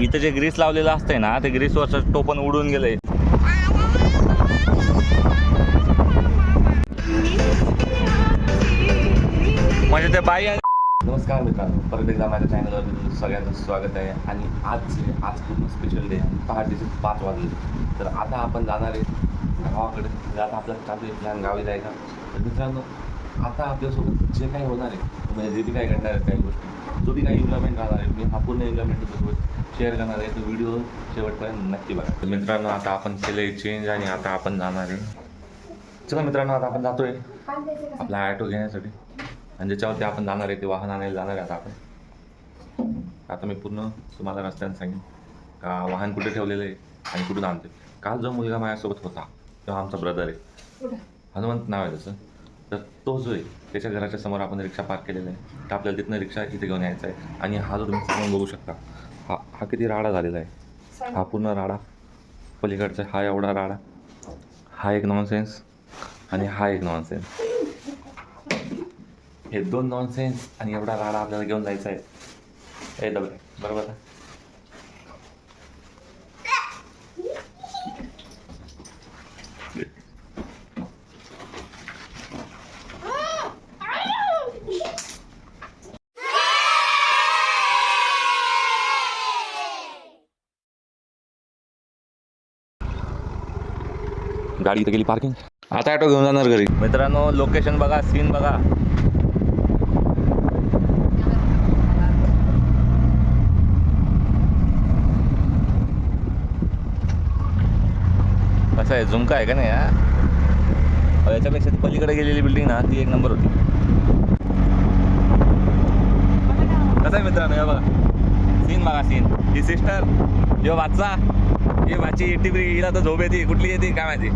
इथं जे ग्रीस लावलेलं असतंय ना ते ग्रीसवरचं टोपण उडून गेलंय. म्हणजे ते बाई नमस्कार मित्रांनो परत एकदा माझ्या चॅनलवर तुमचं सगळ्यांचं स्वागत आहे. आणि आज आज पूर्ण स्पेशल डे पहाटेचे पाच वाजले. तर आता आपण जाणार आहे गावाकडे. म्हणजे आता आपल्याला चालू आहे प्लॅन गावी जायचा तर मित्रांनो आता आपल्यासोबत जे काही होणार आहे म्हणजे जे बी काही घडणार आहे काही गोष्टी जो बी काही एन्जॉयमेंट राहणार आहे मी हा पूर्ण एन्जॉयमेंट तुझ्यासोबत शेअर करणार आहे तो व्हिडिओ शेवटपर्यंत नक्की बघा. तर मित्रांनो आता आपण केलं चेंज आणि आता आपण जाणार आहे. चला मित्रांनो आता आपण जातोय आपला ॲटो घेण्यासाठी. आणि ज्याच्यावरती आपण जाणार आहे ते वाहन आणायला जाणार आहे आता आपण. आता मी पूर्ण तुम्हाला रस्त्याने सांगेन. का वाहन कुठे ठेवलेलं आहे आणि कुठून आणते काल जो मुलगा माझ्यासोबत होता तेव्हा आमचा ब्रदर आहे. हनुमंत नाव आहे त्याचं. तर तो जो आहे त्याच्या घराच्या समोर आपण रिक्षा पार्क केलेला आहे. तर आपल्याला तिथनं रिक्षा इथे घेऊन यायचा आहे. आणि हा जो तुम्ही समोर बघू शकता हा हा किती राडा झालेला आहे. हा पूर्ण राडा. पलीकडचा हा एवढा राडा. हा एक नॉनसेन्स आणि हा एक नॉनसेन्स हे दोन नॉनसेन्स आणि एवढा राडा आपल्याला घेऊन जायचा आहे. ए दबरे बरोबर आहे? गाडी इथे गेली पार्किंग आता ऑटो घेऊन जाणार घरी. मित्रांनो लोकेशन बघा सीन बघा. कसं आहे झुमका आहे का नाही हा? अहो, याच्यापेक्षा ती पलीकडे गेलेली बिल्डिंग ना ती एक नंबर होती. कसं आहे मित्रांनो बघा. सीन बघा सीन ही सिस्टर यो वाचा. हे माझी एटी ब्री हिला तर झोप येते कुठली येते काय माहिती.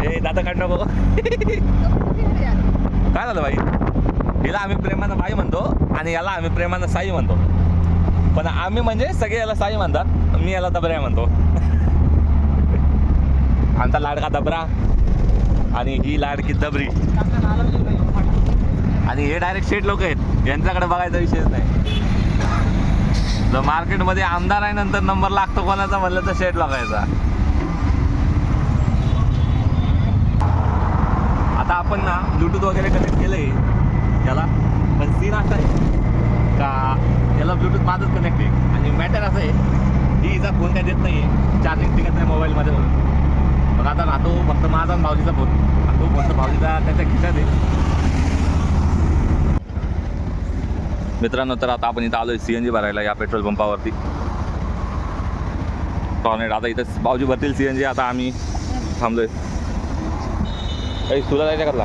हे दादा काढ नको. काय झालं बाई? हिला आम्ही प्रेमानं बाई म्हणतो आणि याला आम्ही प्रेमानं साई म्हणतो. पण आम्ही म्हणजे सगळे याला साई म्हणतात मी याला दबऱ्या म्हणतो. आमचा लाडका दबरा आणि ही लाडकी दबरी. आणि हे डायरेक्ट शेट लोक आहेत. यांच्याकडे बघायचा विषयच नाही. जर मार्केटमध्ये आमदार आहे नंतर नंबर लागतो कोणाचा म्हणलं तर शेड लागायचा. आता आपण ना ब्लूटूथ वगैरे कनेक्ट केलंय. याला पण सीन असं आहे का याला ब्लूटूथ माझंच कनेक्ट आहे. आणि मॅटर असं आहे ही हिचा फोन काय देत नाही आहे चार्जिंग टिकत नाही मोबाईलमध्ये म्हणून. मग आता राहतो फक्त माझा आणि भाऊजीचा फोन आणि तो फक्त भाऊजीचा त्याच्या खिशात आहे. मित्रांनो तर आता आपण इथं आलोय सी एन जी भरायला या पेट्रोल पंपावरती टॉर्नेट आता इथं बावजी भरतील सी एन जी आता आम्ही थांबलोय. काही सुला जायचं का तुला?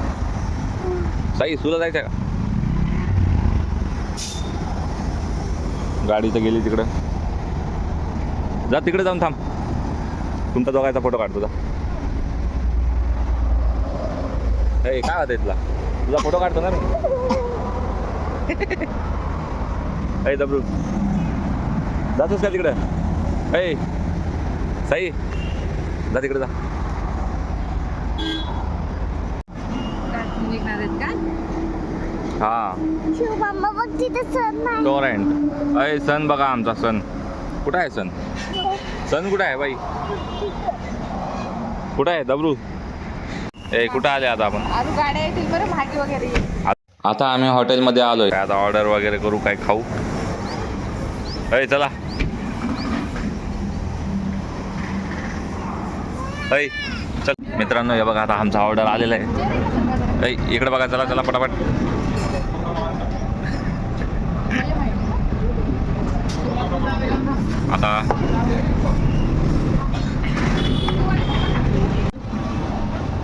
साई सुला जायचं का? गाडी तर गेली तिकडं. जा तिकडे जाऊन थांब. तुमचा दोघायचा फोटो काढ तुझा काय होतं तुला? तुझा फोटो काढतो ना ए दबरू जातोस का तिकडं? ए साई. जा तिकडे जा. हा. सण टोरेंट अय सन बघा आमचा सन कुठं आहे सन सन कुठं आहे बाई? कुठं आहे दबरू ए कुठं आले आता आपण? आता आम्ही हॉटेलमध्ये आलोय. आता ऑर्डर वगैरे करू काय खाऊ? अय चला अय चल मित्रांनो हे बघा आता आमचा ऑर्डर आलेला आहे. अय इकडे बघा चला चला पटापट. आता.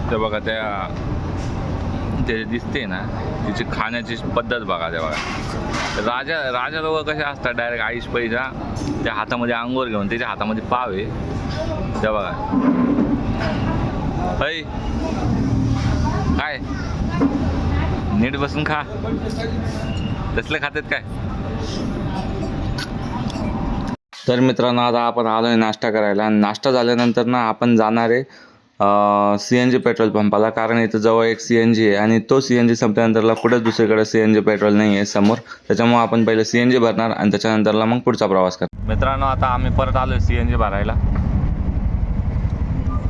ते बघा त्या ते दिसते ना तिची खाण्याची पद्धत बघा ते बघा. राजा राजा लोक कसे असतात डायरेक्ट आईश पैसा त्या हातामध्ये अंगोर घेऊन त्याच्या हातामध्ये पाव आहे. ते बघा. ऐ काय? नीट बसून खा. तसले खातात काय? तर मित्रांनो आता आपण आलोय नाश्ता करायला. आणि नाश्ता झाल्यानंतर ना आपण जाणार आहे सी एन जी पेट्रोल पंपाला कारण इथं जवळ एक सी एन जी आहे आणि तो सी एन जी संपल्यानंतरला कुठेच दुसरीकडे सी एन जी पेट्रोल नाही आहे समोर. त्याच्यामुळे आपण पहिले सी एन जी भरणार आणि त्याच्यानंतरला मग पुढचा प्रवास करणार. मित्रांनो आता आम्ही परत आलो सी एन जी भरायला.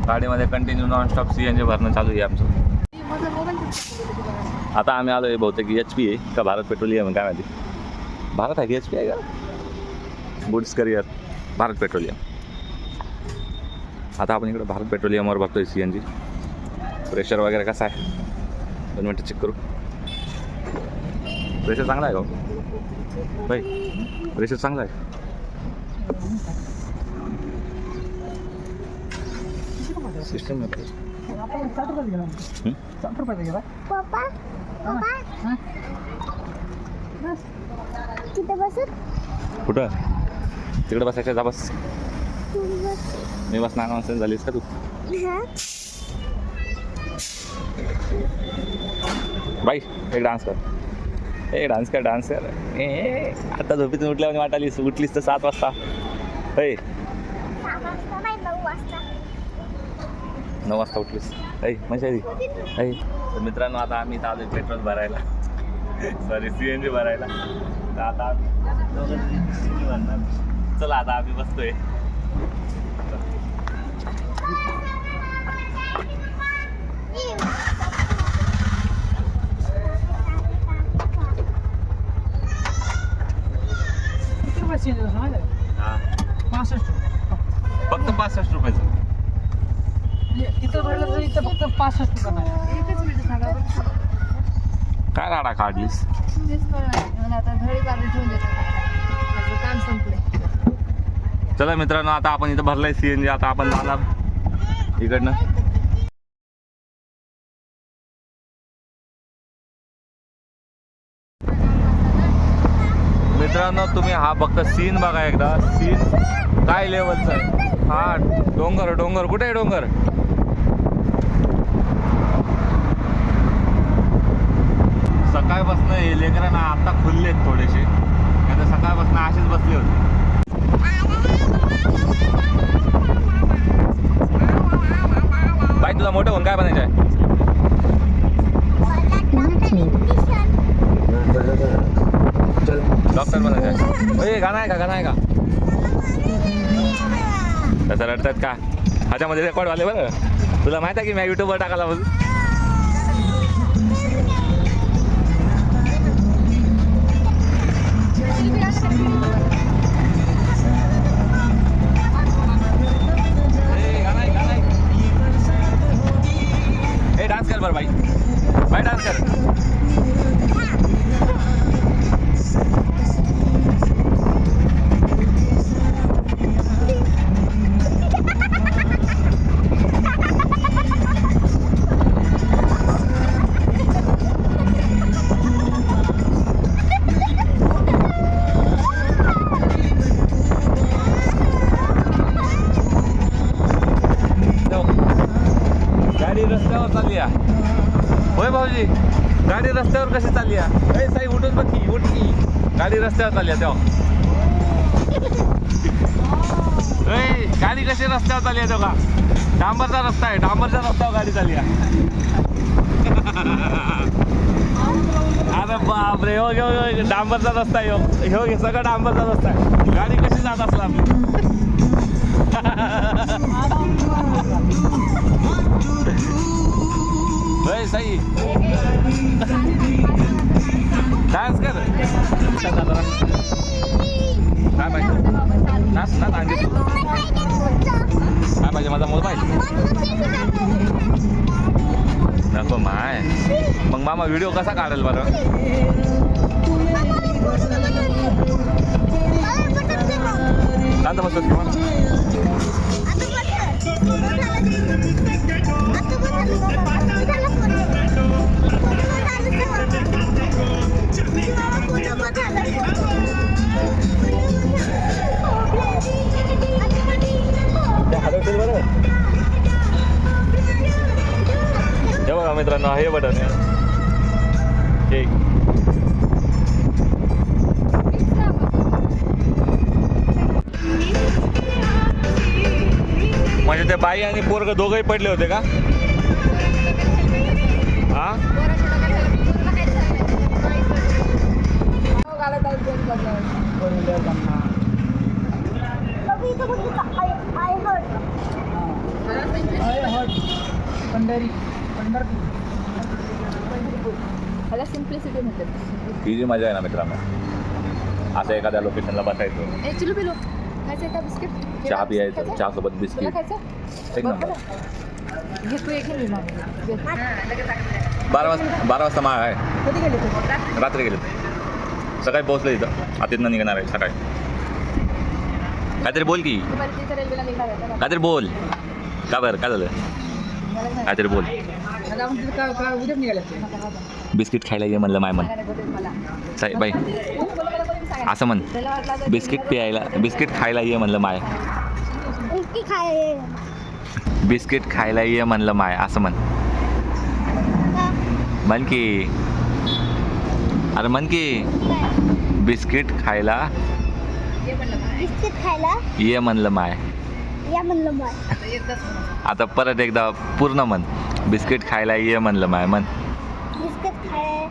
गाडीमध्ये continue nonstop C N G भरणं चालू आहे आमचं. आता आम्ही आलो आहे बहुतेक एच पी आहे का भारत पेट्रोलियम काय माहिती. भारत आहे की एच पी आहे का? Goods carrier Bharat petroleum. आता आपण इकडे भारत पेट्रोलियमवर बघतोय सी एन जी. प्रेशर वगैरे कसं आहे? दोन मिनटं चेक करू. प्रेशर चांगला आहे का भाई प्रेशर चांगला आहे. सिस्टम कुठं? तिकडे बसायचं जा बस. बस मी बसणार नसेल झालीस का तू? हा. बाई एक डान्स कर. ए डान्स कर डान्स कर. ए आता झोपेतून उठल्यावर वाटालीस उठलीस तर सात वाजता. नाही नऊ वाजता. उठलीस. ऐ मजा ऐ तर मित्रांनो आता आम्ही इथं आलो पेट्रोल भरायला. सॉरी सी एन जी भरायला. तर आता आम्ही चला आता आम्ही बसतोय. रुपये पासष्ट रुपये फक्त पासष्ट रुपयाचं इथं भरलं तर इथं फक्त पासष्ट रुपये काय राडा काढलीस आता घरी काढून ठेवून देतो. काम संपले चला मित्रांनो आता आपण इथं भरलंय सीएनजी जी आता आपण जाणार इकडनं. मित्रांनो तुम्ही हा फक्त सीन बघा एकदा. सीन काय लेवलचा आहे? हा डोंगर डोंगर. कुठे आहे डोंगर? सकाळपासून हे लेकरं ना आता खुललेत थोडेसे. नाही तर सकाळपासून असेच बसले होते. बाई तुला मोठं होऊन काय बनायचं आहे? डॉक्टर बनायचं आहे. गाणं आहे का गाणं आहे का त्याचा रडतात का? ह्याच्यामध्ये रेकॉर्ड वाले बरं. तुला माहिती आहे की मी युट्यूबवर टाकायला रस्त्यावर चालली तेव्हा. गाडी कशी रस्त्यावर चालली आहे का डांबरचा रस्ता आहे डांबरच्या रस्त्यावर गाडी चालली आहे. अरे बापरे हो घेऊ घेऊ डांबरचा रस्ता आहे हो घे सगळं डांबरचा रस्ता आहे. गाडी कशी जात असला आम्ही? होय साई. डान्स कर. काय पाहिजे? नाच नाच आणखी काय पाहिजे माझा मोबाईल? नको माय. मग मामा व्हिडिओ कसा काढेल बरं? शांत बसतो किंवा बरं. हे बघा मित्रांनो हे बटन मजा म्हणजे ते बाई आणि पोरग दोघंही पडले होते का? हा? पंढरी पंढरपूर ह्याला सिम्प्लिसिटी म्हणतात. ही जी मजा आहे ना मित्रांनो असं एखाद्या लोकेशनला बसायचं. ए चिलू पिलो खायचं का बिस्किट चहा पियायचं? चहा सोबत बिस्किट खायचं एक नंबर. बरं. एक मी वाजता बारा वाजता माळ आहे. कधी गेले ते? रात्री गेले सकाळी पोहोचले इथं. आतीतनं निघणार आहे सकाळी. काहीतरी बोल की. तर काहीतरी बोल. का बरं? काय झालं? काहीतरी बोल. बिस्किट खायला ये म्हणलं माय म्हण मला साई बाई असं म्हण. बिस्किट प्यायला बिस्किट खायला ये म्हणलं माय. बिस्किट खायला ये म्हणलं माय असं म्हण. म्हण की. अरे म्हण की. बिस्किट खायला ये म्हणलं मला. बिस्किट खायला ये म्हणलं माय. या म्हणलं मग आता परत एकदा पूर्ण म्हण. बिस्किट खायला ये म्हणलं माय म्हण. बिस्किट खाय ये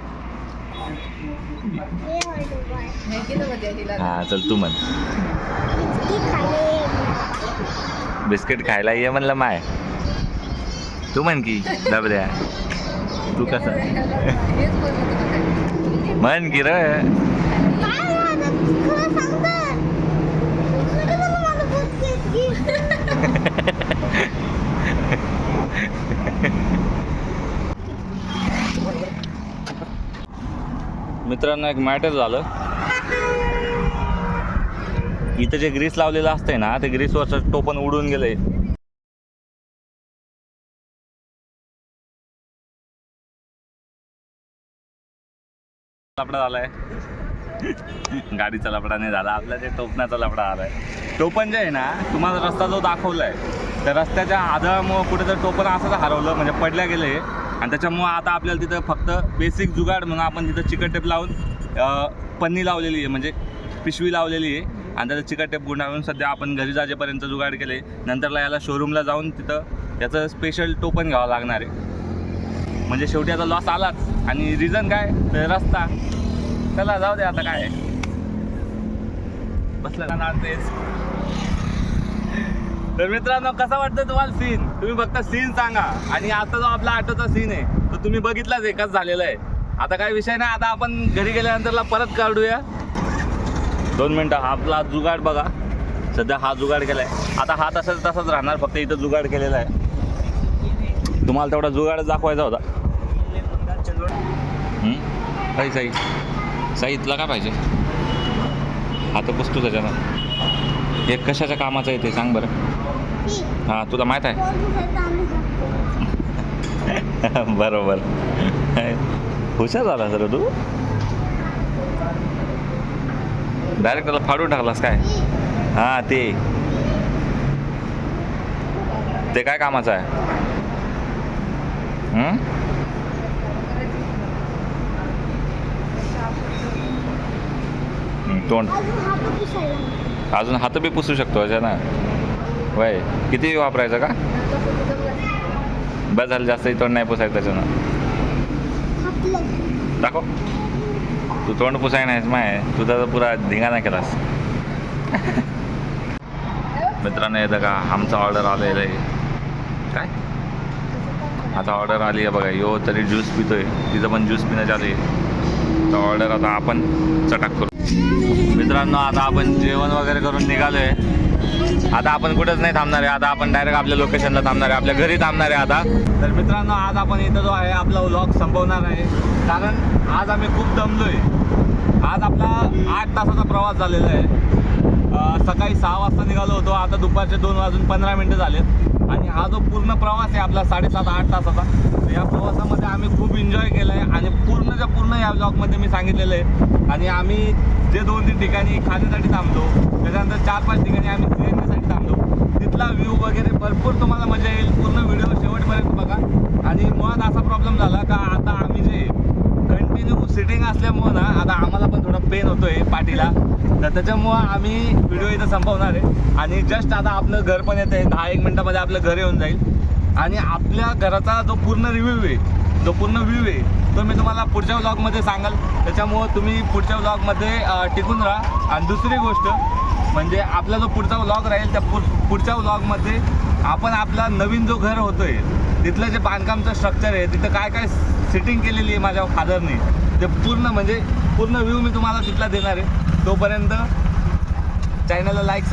म्हणलं बाय हे केलं म्हणजे तिला. हां चल तू म्हण. बिस्किट खायला ये म्हणलं माय. तू म्हण की दबद्या तू कसं. म्हण की र काय झालं? खरं सांग तर. खरं झालं मला बिस्किट घे. मित्रांनो एक मॅटर झालं. इथं जे ग्रीस लावलेलं असतंय ना ते ग्रीसवरचं टोपण उडून गेलंय. लफडा झालाय. गाडीचा लफडा नाही झाला. आपल्या ते टोपणाचा लफडा आलाय. टोपण जे आहे ना तुम्हाला रस्ता जो दाखवलाय त्या रस्त्याच्या आधारामुळं कुठे तर टोपण असं हरवलं म्हणजे पडल्या गेले. आणि त्याच्यामुळं आता आपल्याला तिथं फक्त बेसिक जुगाड म्हणून आपण तिथं चिकट टेप लावून पन्नी लावलेली आहे म्हणजे पिशवी लावलेली आहे. आणि त्याचं चिकट टेप गुंडाळून सध्या आपण घरी जाजेपर्यंत जुगाड केले. नंतरला याला शोरूमला जाऊन तिथं याचं स्पेशल टोपण घ्यावं लागणार आहे. म्हणजे शेवटी आता लॉस आलाच. आणि रिझन काय? तर रस्ता. चला जाऊ दे आता काय. बसला ना तेच. तर मित्रांनो कसा वाटतं तुम्हाला सीन तुम्ही फक्त सीन सांगा. आणि आता जो आपला ऑटोचा सीन आहे तो तुम्ही बघितलाच एकच झालेला आहे. आता काय विषय नाही आता आपण घरी गेल्यानंतरला परत काढूया. दोन मिनटं हा आपला जुगाड बघा. सध्या हा जुगाड केलाय. आता हा तसाच तसाच राहणार फक्त इथं जुगाड केलेला आहे. तुम्हाला तेवढा जुगाड दाखवायचा होता. सही साई. साई काय पाहिजे? आता बसतो त्याच्यानं. हे कशाच्या कामाचं आहे ते सांग बरं. हां तुला माहीत आहे? बरोबर. हुशार झाला सर तू. डायरेक्ट त्याला फाडून टाकलास काय? हां ते. ते काय कामाचं आहे हं? हं, तोंड. अजून हात बी पुसू शकतो अशा ना वय किती वापरायचं का? बस झालं जास्त तोंड नाही पुसायचं त्याच्यानं. दाखव. तू तोंड पुसाय नाहीस माय. तुझा तर पुरा धिंगाणा केलास. मित्रांनो येतं का आमचं ऑर्डर आलेलं आहे काय? आता ऑर्डर आली आहे बघा. यो तरी ज्यूस पितोय. तिचं पण ज्यूस पिणं चालू आहे तर ऑर्डर आता आपण चटाक करू. मित्रांनो आता आपण जेवण वगैरे करून निघालोय. आता आपण कुठेच नाही थांबणार आहे. आता आपण डायरेक्ट आपल्या लोकेशनला थांबणार आहे. आपल्या घरी थांबणार आहे आता. तर मित्रांनो आज आपण इथं जो आहे आपला व्लॉग संपवणार आहे. कारण आज आम्ही खूप दमलोय. आज आपला आठ तासाचा प्रवास झालेला आहे. सकाळी सहा वाजता निघालो होतो. आता दुपारचे दोन वाजून पंधरा मिनटं झालेत. आणि हा जो पूर्ण प्रवास आहे आपला साडेसात आठ तासाचा तर या प्रवासामध्ये आम्ही खूप एन्जॉय केला आहे आणि पूर्णच्या पूर्ण या ब्लॉगमध्ये मी सांगितलेलं आहे. आणि आम्ही जे दोन तीन ठिकाणी खाण्यासाठी थांबलो त्याच्यानंतर चार पाच ठिकाणी आम्ही फिरण्यासाठी थांबलो. तिथला व्ह्यू वगैरे भरपूर तुम्हाला मजा येईल. पूर्ण व्हिडिओ शेवटपर्यंत बघा. आणि मुळात असा प्रॉब्लेम झाला का आता आम्ही जे कंटिन्यू सिटिंग असल्यामुळं ना आता आम्हाला पण थोडा पेन होतोय पाठीला. तर त्याच्यामुळं आम्ही व्हिडिओ इथं संपवणार आहे. आणि जस्ट आता आपलं घर पण येतं आहे दहा एक मिनटामध्ये आपलं घर येऊन जाईल. आणि आपल्या घराचा जो पूर्ण रिव्ह्यू आहे जो पूर्ण व्ह्यू आहे तो मी तुम्हाला पुढच्या व्लॉगमध्ये सांगाल. त्याच्यामुळं तुम्ही पुढच्या व्लॉगमध्ये टिकून राहा. आणि दुसरी गोष्ट म्हणजे आपला जो पुढचा व्लॉग राहील त्या पुढच्या व्लॉगमध्ये आपण आपला नवीन जो घर होतोय तिथलं जे बांधकामचं स्ट्रक्चर आहे तिथं काय काय सिटिंग केलेली आहे माझ्या फादरने ते पूर्ण म्हणजे पूर्ण व्ह्यू मी तुम्हाला तिथला देणार आहे. तोपर्यंत चॅनलला लाईक